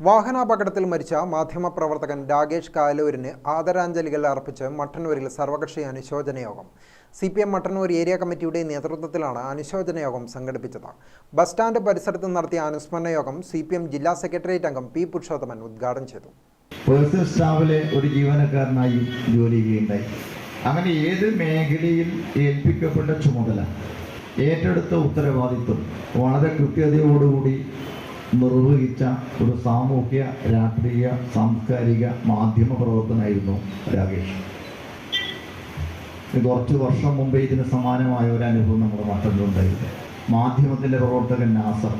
വാഹനാപകടത്തിൽ മരിച്ച മാധ്യമപ്രവർത്തകൻ രാകേഷ് കാലൂരിന് ആദരാഞ്ജലികൾ അർപ്പിച്ച് മട്ടന്നൂരിൽ സർവകക്ഷി അനുശോചന യോഗം. C P M Mattannur area കമ്മിറ്റിയുടെ നേതൃത്വത്തിലാണ് അനുശോചന യോഗം സംഘടിപ്പിച്ചത്. ബസ് സ്റ്റാൻഡ് പരിസരത്ത് നടത്തിയ അനുസ്മരണ യോഗം സി പി എം ജില്ലാ സെക്രട്ടേറിയറ്റ് അംഗം പി പുരുഷോത്തമൻ ഉദ്ഘാടനം ചെയ്തു. സ്റ്റാഫിലെ ഒരു ജീവനക്കാരനായി ജോലി ചെയ്യുകയുണ്ടായി. അങ്ങനെ ഏത് മേഖലയിൽ ഏൽപ്പിക്കപ്പെട്ട ചുമതല? ഏറ്റെടുത്ത ഉത്തരവാദിത്വം വളരെ കൃത്യതയോടുകൂടി നിർവഹിച്ച ഒരു സാമൂഹ്യ രാഷ്ട്രീയ സാംസ്കാരിക മാധ്യമ പ്രവർത്തനായിരുന്നു രാകേഷ്. കുറച്ച് വർഷം മുമ്പേ ഇതിന് സമാനമായ ഒരു അനുഭവം നമ്മുടെ മട്ടന്നിലുണ്ടായിരുന്നു മാധ്യമത്തിന്റെ പ്രവർത്തകൻ നാസർ.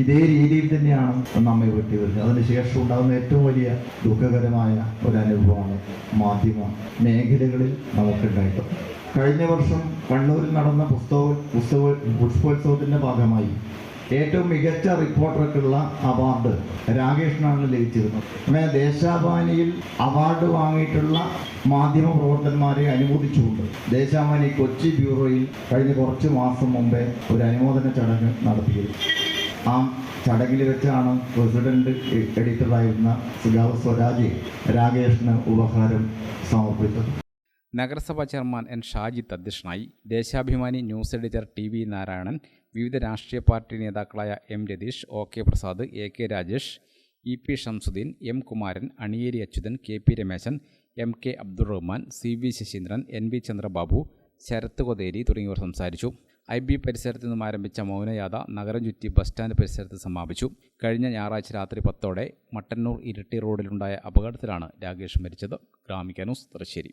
ഇതേ രീതിയിൽ തന്നെയാണ് നമ്മെ വെട്ടി വരുന്നത്. അതിനുശേഷം ഉണ്ടാകുന്ന ഏറ്റവും വലിയ ദുഃഖകരമായ ഒരു അനുഭവമാണ് മാധ്യമ മേഖലകളിൽ നമുക്കുണ്ടായിട്ടുള്ളത്. കഴിഞ്ഞ വർഷം കണ്ണൂരിൽ നടന്ന പുസ്തക പുസ്തക പുഷ്പോത്സവത്തിന്റെ ഭാഗമായി ഏറ്റവും മികച്ച റിപ്പോർട്ടർക്കുള്ള അവാർഡ് രാകേഷിനാണ് ലഭിച്ചിരുന്നത്. അങ്ങനെ ദേശാഭിമാനിയിൽ അവാർഡ് വാങ്ങിയിട്ടുള്ള മാധ്യമ പ്രവർത്തകന്മാരെ അനുമോദിച്ചുകൊണ്ട് ദേശാഭിമാനി കൊച്ചി ബ്യൂറോയിൽ കഴിഞ്ഞ കുറച്ച് മാസം മുമ്പേ ഒരു അനുമോദന ചടങ്ങ് നടത്തിയിരുന്നു. ആ ചടങ്ങിൽ വെച്ചാണ് പ്രസിഡന്റ് എഡിറ്ററായിരുന്ന സുഗാവ് സ്വരാജ് രാകേഷിന് ഉപഹാരം സമർപ്പിച്ചത്. നഗരസഭാ ചെയർമാൻ എൻ ഷാജിത്ത് അധ്യക്ഷനായി Deshabhimani news editor T V Narayanan വിവിധ രാഷ്ട്രീയ പാർട്ടി നേതാക്കളായ M Ratheesh O K Prasad A K Rajesh E P Shamsuddin M Kumaran Aniyeri Achuthan K P Rameshan M K Abdul Rahman C V Saseendran N V Chandrababu Sarath Kotheri തുടങ്ങിയവർ സംസാരിച്ചു. I B പരിസരത്ത് നിന്നും ആരംഭിച്ച മൗനയാത നഗരം ചുറ്റി bus stand പരിസരത്ത് സമാപിച്ചു. കഴിഞ്ഞ ഞായറാഴ്ച രാത്രി പത്തോടെ മട്ടന്നൂർ ഇരട്ടി റോഡിലുണ്ടായ അപകടത്തിലാണ് രാകേഷ് മരിച്ചത്. Gramika news Thalassery